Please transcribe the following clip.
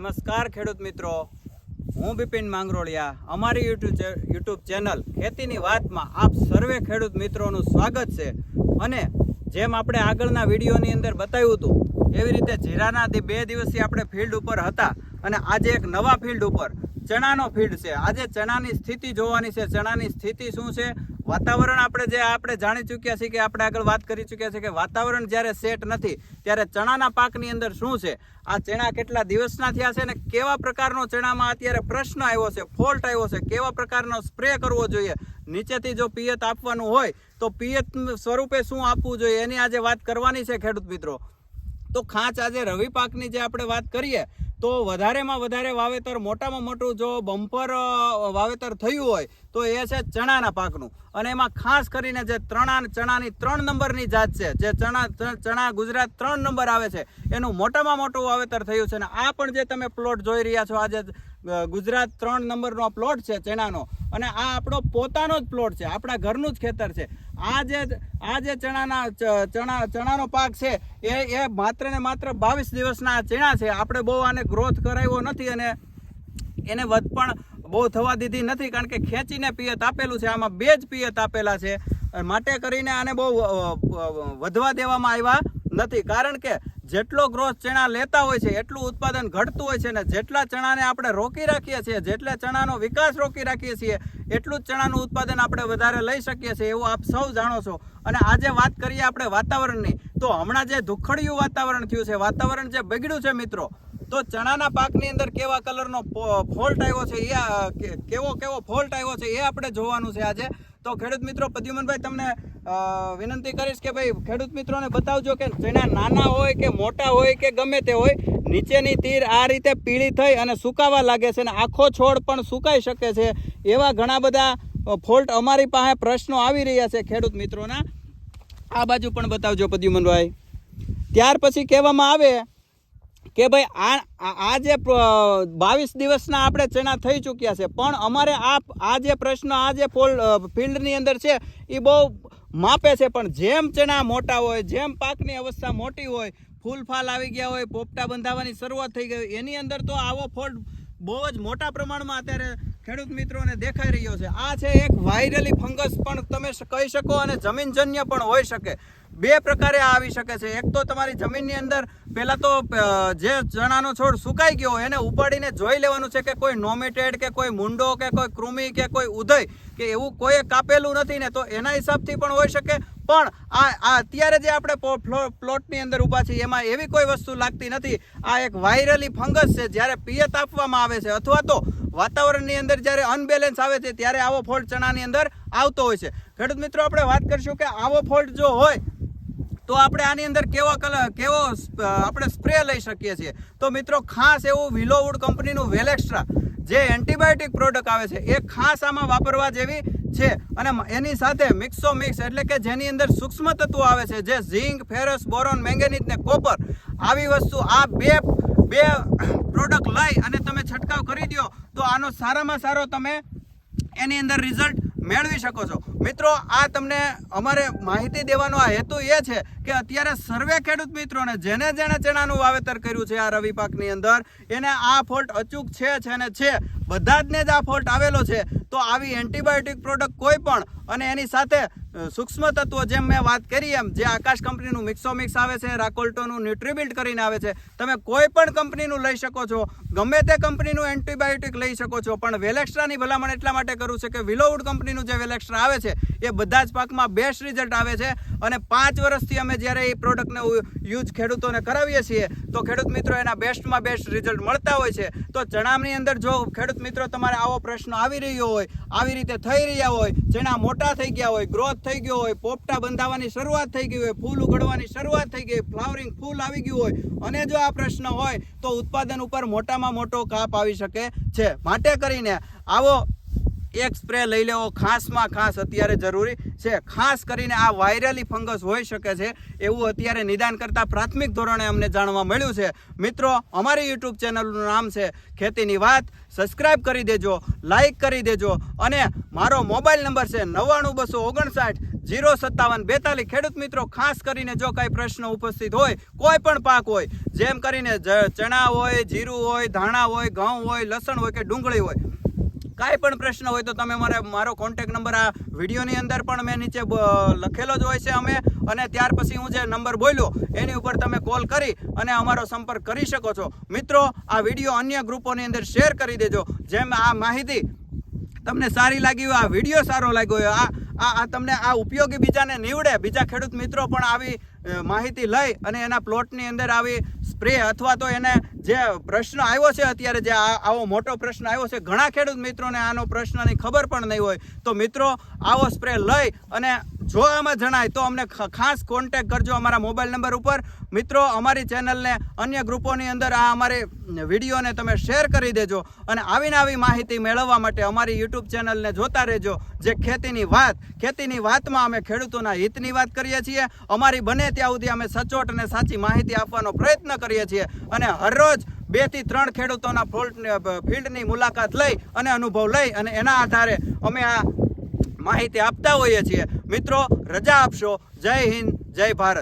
નમસ્કાર ખેડૂત મિત્રો. હું બિપિન માંગરોળિયા. અમારી યુટ્યુબ યુટ્યુબ ચેનલ ખેતીની વાતમાં આપ સર્વે ખેડૂત મિત્રોનું સ્વાગત છે. અને જેમ આપણે આગળના વિડીયોની અંદર બતાવ્યું હતું, એવી રીતે જીરાના બે દિવસથી આપણે ફિલ્ડ ઉપર હતા અને આજે એક નવા ફિલ્ડ ઉપર ચણાનો ફિલ્ડ છે. આજે ચણાની સ્થિતિ જોવાની છે. ચણાની સ્થિતિ શું છે? વાતાવરણ આપણે જે આપણે જાણી ચૂક્યા છીએ કે આપણે આગળ વાત કરી ચૂક્યા છીએ કે વાતાવરણ જ્યારે સેટ નથી, ત્યારે ચણાના પાકની અંદર શું છે? આ ચણા કેટલા દિવસના થયા છે અને કેવા પ્રકારનો ચણામાં અત્યારે પ્રશ્ન આવ્યો છે, ફોલ્ટ આવ્યો છે? કેવા પ્રકારનો સ્પ્રે કરવો જોઈએ? નીચેથી જો પિયત આપવાનું હોય, તો પિયત સ્વરૂપે શું આપવું જોઈએ? એની આજે વાત કરવાની છે ખેડૂત મિત્રો. તો ખાંચ આજે રવિ પાકની જે આપણે વાત કરીએ તો વધારેમાં વધારે વાવેતર, મોટામાં મોટું જો બમ્પર વાવેતર થયું હોય, તો એ છે ચણાના પાકનું. અને એમાં ખાસ કરીને જે ત્રણા ચણાની ત્રણ નંબરની જાત છે, જે ચણા ચણા ગુજરાત ત્રણ નંબર આવે છે, એનું મોટામાં મોટું વાવેતર થયું છે. અને આ પણ જે તમે પ્લોટ જોઈ રહ્યા છો આજે ગુજરાત ત્રણ નંબરનો પ્લોટ છે, ચણાનો. અને આ આપણો પોતાનો જ પ્લોટ છે, આપણા ઘરનું જ ખેતર છે. આ જે આ જે ચણાના ચણા ચણાનો પાક છે, એ એ માત્ર ને માત્ર બાવીસ દિવસના ચણા છે. આપણે બહુ આને ગ્રોથ કરાવ્યો નથી અને એને વધ પણ બહુ થવા દીધી નથી, કારણ કે ખેંચીને પિયત આપેલું છે. આમાં બે જ પિયત આપેલા છે. માટે કરીને આને બહુ વધવા દેવામાં આવ્યા નથી. કારણ કે જેટલો ગ્રોથ ચણા લેતા હોય છે, એટલું ઉત્પાદન ઘટતું હોય છે ને જેટલા ચણાને આપણે રોકી રાખીએ છીએ, જેટલા ચણાનો વિકાસ રોકી રાખીએ છીએ, એટલું જ ચણાનું ઉત્પાદન આપણે વધારે લઈ શકીએ છીએ, એવું આપ સૌ જાણો છો. અને આજે વાત કરીએ આપણે વાતાવરણની. તો હમણાં જે દુખડિયું વાતાવરણ થયું છે, વાતાવરણ જે બગડ્યું છે મિત્રો, તો ચણાના પાકની અંદર કેવા કલરનો ફોલ્ટ આવ્યો છે, એ કેવો કેવો ફોલ્ટ આવ્યો છે, એ આપણે જોવાનું છે આજે. તો ખેડૂત મિત્રો પ્રદ્યુમનભાઈ તમને વિનંતી કરીશ કે ભાઈ ખેડૂત મિત્રોને બતાવજો કે જેના નાના હોય કે મોટા હોય કે ગમે તે હોય, નીચેની તીર આ રીતે પીળી થઈ અને સુકાવા લાગે છે અને આખો છોડ પણ સુકાઈ શકે છે, એવા ઘણા બધા ફોલ્ટ અમારી પાસે પ્રશ્નો આવી રહ્યા છે ખેડૂત મિત્રોના. આ બાજુ પણ બતાવજો પદ્યુમનભાઈ. ત્યાર પછી કહેવામાં આવે કે ભાઈ આ આ- જે બાવીસ દિવસના આપણે ચણા થઈ ચૂક્યા છે, પણ અમારે આ આ જે પ્રશ્ન, આ જે ફોલ ફિલ્ડની અંદર છે, એ બહુ માપે છે, પણ જેમ ચણા મોટા હોય, જેમ પાકની અવસ્થા મોટી હોય, ફૂલ ફાલ આવી ગયા હોય, પોપટા બંધાવાની શરૂઆત થઈ ગઈ એની અંદર તો આવો ફોલ્ટ બહુ જ મોટા પ્રમાણમાં અત્યારે ખેડૂત મિત્રોને દેખાઈ રહ્યો છે. આ છે એક વાયરલી ફંગસ, પણ તમે કહી શકો અને જમીનજન્ય પણ હોઈ શકે. બે પ્રકારે આવી શકે છે. એક તો તમારી જમીનની અંદર પહેલાં તો જે ચણાનો છોડ સુકાઈ ગયો એને ઉપાડીને જોઈ લેવાનું છે કે કોઈ નોમેટેડ કે કોઈ મુંડો કે કોઈ કૃમિ કે કોઈ ઉદય કે એવું કોઈએ કાપેલું નથી ને તો એના હિસાબથી પણ હોઈ શકે. પણ આ આ અત્યારે જે આપણે પ્લોટની અંદર ઊભા છીએ, એમાં એવી કોઈ વસ્તુ લાગતી નથી. આ એક વાયરલી ફંગસ છે, જ્યારે પિયત આપવામાં આવે છે, અથવા તો વાતાવરણની અંદર જ્યારે અનબેલેન્સ આવે છે, ત્યારે આવો ફોલ્ટ ચણાની અંદર આવતો હોય છે. ખેડૂત મિત્રો, આપણે વાત કરીશું કે આવો ફોલ્ટ જો હોય, તો આપણે આની અંદર કેવો કલર કેવો આપણે સ્પ્રે લઈ શકીએ છીએ. તો મિત્રો, ખાસ એવું વિલોવુડ કંપનીનું વેલેક્સ્ટ્રા, જે એન્ટીબાયોટિક પ્રોડક્ટ આવે છે, એ ખાસ આમાં વાપરવા જેવી છે. અને એની સાથે મિક્સો મિક્સ એટલે કે જેની અંદર સૂક્ષ્મ તત્વો આવે છે, જે ઝીંક, ફેરસ, બોરોન, મેંગેનીઝ ને કોપર. આવી વસ્તુ આ બે બે પ્રોડક્ટ લઈ અને તમે છંટકાવ કરી દો તો આનો સારામાં સારો તમે એની અંદર રિઝલ્ટ મેળવી શકો છો. મિત્રો, આ તમને અમારે માહિતી દેવાનો આ હેતુ એ છે કે અત્યારે સર્વે ખેડૂત મિત્રોને જેને જેણે ચણાનું વાવેતર કર્યું છે આ રવિ પાકની અંદર, એને આ ફોલ્ટ અચૂક છે છે ને છે. બધા જ ને જ આ ફોલ્ટ આવેલો છે. તો આવી એન્ટીબાયોટિક પ્રોડક્ટ કોઈ પણ અને એની સાથે સૂક્ષ્મ તત્વો જેમ મેં વાત કરી એમ, જે આકાશ કંપનીનું મિક્સો મિક્સ આવે છે, રાકોલ્ટોનું ન્યુટ્રીબિલ્ટ કરીને આવે છે, તમે કોઈ પણ કંપનીનું લઈ શકો છો, ગમે તે કંપનીનું એન્ટીબાયોટિક લઈ શકો છો, પણ વેલેક્સ્ટ્રાની ભલામણ એટલા માટે કરું છે કે વિલોવુડ કંપનીનું જે વેલેક્સ્ટ્રા આવે છે, એ બધા જ પાકમાં બેસ્ટ રિઝલ્ટ આવે છે, અને પાંચ વર્ષથી અમે જ્યારે એ પ્રોડક્ટને યુઝ ખેડૂતોને કરાવીએ છીએ, તો ખેડૂત મિત્રો એના બેસ્ટમાં બેસ્ટ રિઝલ્ટ મળતા હોય છે, તો ચણામની અંદર જો ખેડૂત મિત્રો તમારે આવો પ્રશ્ન આવી રહ્યો હોય, આવી રીતે થઈ રહ્યા હોય, જેના મોટા થઈ ગયા હોય ગ્રોથ થઈ ગયો હોય, પોપટા બંધાવવાની શરૂઆત થઈ ગઈ હોય, ફૂલ ઉગડવાની શરૂઆત થઈ ગઈ ફ્લાવરિંગ ફૂલ આવી ગયું હોય, અને જો આ પ્રશ્ન હોય તો ઉત્પાદન ઉપર મોટામાં મોટો કાપ આવી શકે છે. માટે કરીને આવો એક સ્પ્રે લઈ લેવો. ખાસમાં ખાસ અત્યારે જરૂરી છે. ખાસ કરીને આ વાયરલી ફંગસ હોઈ શકે છે. એવું અત્યારે નિદાન કરતા પ્રાથમિક ધોરણે અમને જાણવા મળ્યું છે. મિત્રો, અમારી યુટ્યુબ ચેનલનું નામ છે ખેતીની વાત. સબસ્ક્રાઇબ કરી દેજો લાઈક કરી દેજો અને મારો મોબાઈલ નંબર છે નવ્વાણું બસો ઓગણસાઠ જીરો સત્તાવન બેતાલીસ. ખેડૂત મિત્રો, ખાસ કરીને જો કાંઈ પ્રશ્ન ઉપસ્થિત હોય, કોઈ પણ પાક હોય, જેમ કરીને ચણા હોય, જીરું હોય, ધાણા હોય, ઘઉં હોય, લસણ હોય કે ડુંગળી હોય કાંઈ પણ પ્રશ્ન હોય તો તમે મારે મારો કોન્ટેક નંબર આ વિડીયોની અંદર પણ મેં નીચે લખેલો જ હોય છે અમે. અને ત્યાર પછી હું જે નંબર બોલ્યો, એની ઉપર તમે કોલ કરી અને અમારો સંપર્ક કરી શકો છો. મિત્રો, આ વીડિયો અન્ય ગ્રુપોની અંદર શેર કરી દેજો. જેમ આ માહિતી તમને સારી લાગી હોય, આ વીડિયો સારો લાગ્યો હોય, આ આ આ તમને આ ઉપયોગી બીજાને નીવડે. બીજા ખેડૂત મિત્રો પણ આવી માહિતી લઈ અને એના પ્લોટની અંદર આવી સ્પ્રે અથવા તો એને જે પ્રશ્ન આવ્યો છે અત્યારે જે આવો મોટો પ્રશ્ન આવ્યો છે, ઘણા ખેડૂત મિત્રોને આનો પ્રશ્નની ખબર પણ નહીં હોય. તો મિત્રો, આવો સ્પ્રે લઈ અને જો આમાં જણાય તો અમને ખાસ કોન્ટેક કરજો અમારા મોબાઈલ નંબર ઉપર. મિત્રો, અમારી ચેનલને અન્ય ગ્રુપોની અંદર આ અમારી વિડીયોને તમે શેર કરી દેજો અને આવીને આવી માહિતી મેળવવા માટે અમારી યુટ્યુબ ચેનલને જોતા રહેજો. જે ખેતીની વાત, ખેતીની વાતમાં અમે ખેડૂતોના હિતની વાત કરીએ છીએ. અમારી બને ત્યાં સુધી અમે સચોટ અને સાચી માહિતી આપવાનો પ્રયત્ન કરીએ છીએ અને હરરોજ બેથી ત્રણ ખેડૂતોના ફોલ્ટ ફિલ્ડની મુલાકાત લઈ અને અનુભવ લઈ અને એના આધારે અમે આ માહિતી આપતા હોઈએ છીએ. મિત્રો રજા આપશો. જય હિન્દ જય ભારત.